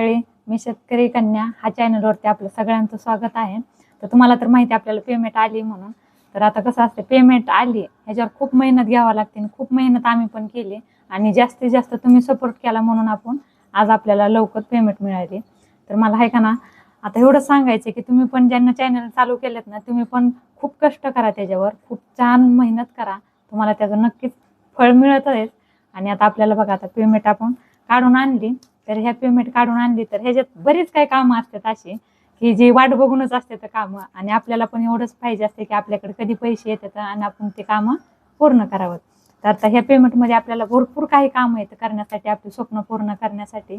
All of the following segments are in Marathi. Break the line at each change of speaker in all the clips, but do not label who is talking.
मंडळी मी शेतकरी कन्या हा चॅनलवरती आपलं सगळ्यांचं स्वागत आहे. तर तुम्हाला तर माहिती आपल्याला पेमेंट आली म्हणून. तर आता कसं असतं पेमेंट आली ह्याच्यावर खूप मेहनत घ्यावं लागते आणि खूप मेहनत आम्ही पण केली. आणि जास्तीत जास्त तुम्ही सपोर्ट केला म्हणून आपण आज आपल्याला लवकर पेमेंट मिळाली. तर मला आहे का ना आता एवढं सांगायचं की तुम्ही पण ज्यांना चॅनल चालू केलेत ना तुम्ही पण खूप कष्ट करा त्याच्यावर. खूप छान मेहनत करा. तुम्हाला त्याचं नक्कीच फळ मिळत आहे आणि आता आपल्याला बघा आता पेमेंट आपण काढून आणली. तर ह्या पेमेंट काढून आणली तर ह्याच्यात बरीच काही कामं असतात अशी की जी वाट बघूनच असतात कामं. आणि आपल्याला पण एवढंच पाहिजे असते की आपल्याकडे कधी पैसे येतात आणि आपण ते कामं पूर्ण करावं. तर आता ह्या पेमेंटमध्ये आपल्याला भरपूर काही कामं आहेत करण्यासाठी आपली स्वप्न पूर्ण करण्यासाठी.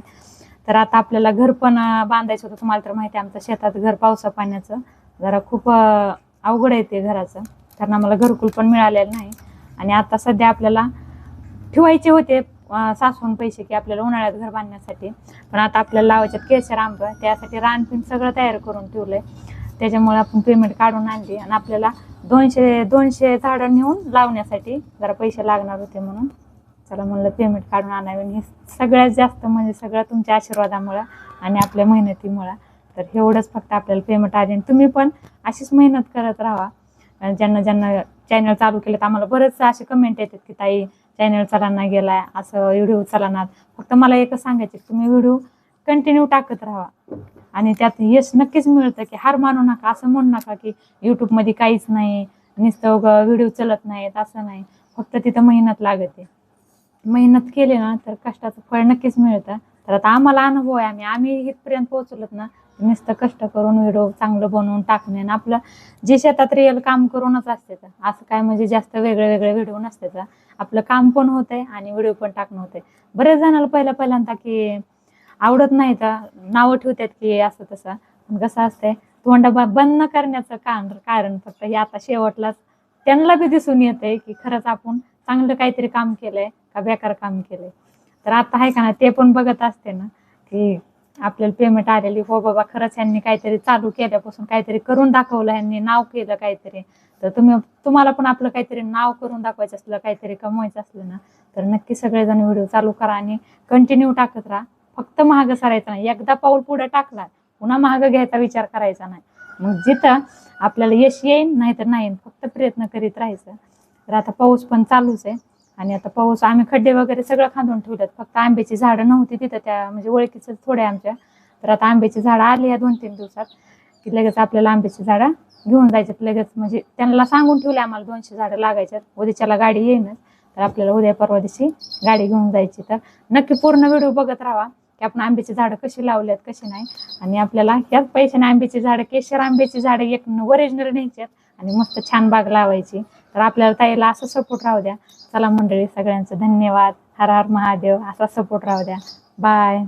तर आता आपल्याला घर पण बांधायचं होतं. तुम्हाला तर माहिती आहे आमचं शेतात घर पावसा पाण्याचं. जरा खूप अवघड आहे ते घराचं. कारण आम्हाला घरकुल पण मिळालेलं नाही. आणि आता सध्या आपल्याला ठेवायचे होते सासवून पैसे की आपल्याला उन्हाळ्यात घर बांधण्यासाठी. पण आता आपल्याला लावायच्यात केशर आंब त्यासाठी रानपीण सगळं तयार करून ठेवलंय. त्याच्यामुळे आपण पेमेंट काढून आणली आणि आपल्याला दोनशे दोनशे झाडं नेऊन लावण्यासाठी जरा पैसे लागणार होते म्हणून. चला म्हणलं पेमेंट काढून आणावे. आणि हे सगळ्यात जास्त म्हणजे सगळं तुमच्या आशीर्वादामुळं आणि आपल्या मेहनतीमुळं. तर एवढंच फक्त आपल्याला पेमेंट आले आणि तुम्ही पण अशीच मेहनत करत राहा. ज्यांना ज्यांना चॅनल चालू केलं तर आम्हाला बरेच असे कमेंट येतात की ताई चॅनल चालना गेलाय असं व्हिडिओ चालणार फक्त मला एकच सांगायचे की तुम्ही व्हिडिओ कंटिन्यू टाकत राहा. आणि त्यात यश नक्कीच मिळतं की हार मानू नका असं म्हणू नका की यूट्यूबमध्ये काहीच नाही नुसतं व्हिडिओ चलत नाहीत असं नाही. फक्त तिथं मेहनत लागते. मेहनत केली ना तर कष्टाचं फळ नक्कीच मिळतं. तर आता आम्हाला अनुभव आहे आम्ही आम्ही इथपर्यंत पोहोचलोत ना नुसतं कष्ट करून व्हिडिओ चांगलं बनवून टाकणे आणि आपलं जे शेतात रिअल काम करूनच असते तर. असं काय म्हणजे जास्त वेगळे वेगळे व्हिडिओ नसते तर. आपलं काम पण होतंय आणि व्हिडिओ पण टाकणं होतंय. बरेच जणांना पहिल्या पहिल्यांदा की आवडत नाही तर नावं ठेवतात की असं तसं. पण कसं असतंय तोंड बंद न करण्याचं कारण कारण फक्त हे आता शेवटलाच त्यांना बी दिसून येते की खरंच आपण चांगलं काहीतरी काम केलंय का बेकार काम केलंय. तर आता आहे का ना ते पण बघत असते ना की आपल्याला पेमेंट आलेली हो बाबा खरंच यांनी काहीतरी चालू केल्यापासून काहीतरी करून दाखवलं यांनी नाव केलं काहीतरी. तर तुम्ही तुम्हाला पण आपलं काहीतरी नाव करून दाखवायचं असलं काहीतरी कमवायचं असलं ना तर नक्की सगळेजण व्हिडिओ चालू करा आणि कंटिन्यू टाकत राहा. फक्त महाग सरायचं नाही. एकदा पाऊल पुढे टाकला पुन्हा महाग घ्यायचा विचार करायचा नाही. मग जिथं आपल्याला यश येईन नाहीतर नाही. फक्त प्रयत्न करीत राहायचं. तर आता पाऊस पण चालूच आहे. आणि आता पाऊस आम्ही खड्डे वगैरे सगळं खांदून ठेवलेत. फक्त आंब्याची झाडं नव्हती तिथं त्या म्हणजे ओळखीचं थोड्या आमच्या. तर आता आंब्याची झाडं आली या दोन तीन दिवसात की लगेच आपल्याला आंब्याची झाडं घेऊन जायच्यात लगेच म्हणजे त्यांना सांगून ठेवले आम्हाला दोनशे झाडं लागायच्यात उद्याच्याला गाडी येईनच तर आपल्याला उद्या परवा दिवशी गाडी घेऊन जायची. तर नक्की पूर्ण व्हिडिओ बघत राहा की आपण आंब्याची झाडं कशी लावल्यात कशी नाही. आणि आपल्याला ह्याच पैशाने आंब्याची झाडं केशर आंब्याची झाडं एक ओरिजिनल आहेत. आणि मस्त छान बाग लावायची. तर आपल्याला ताईला असं सपोर्ट राहू द्या. चला मंडळी सगळ्यांचं धन्यवाद. हर हर महादेव. असा सपोर्ट राहू द्या. बाय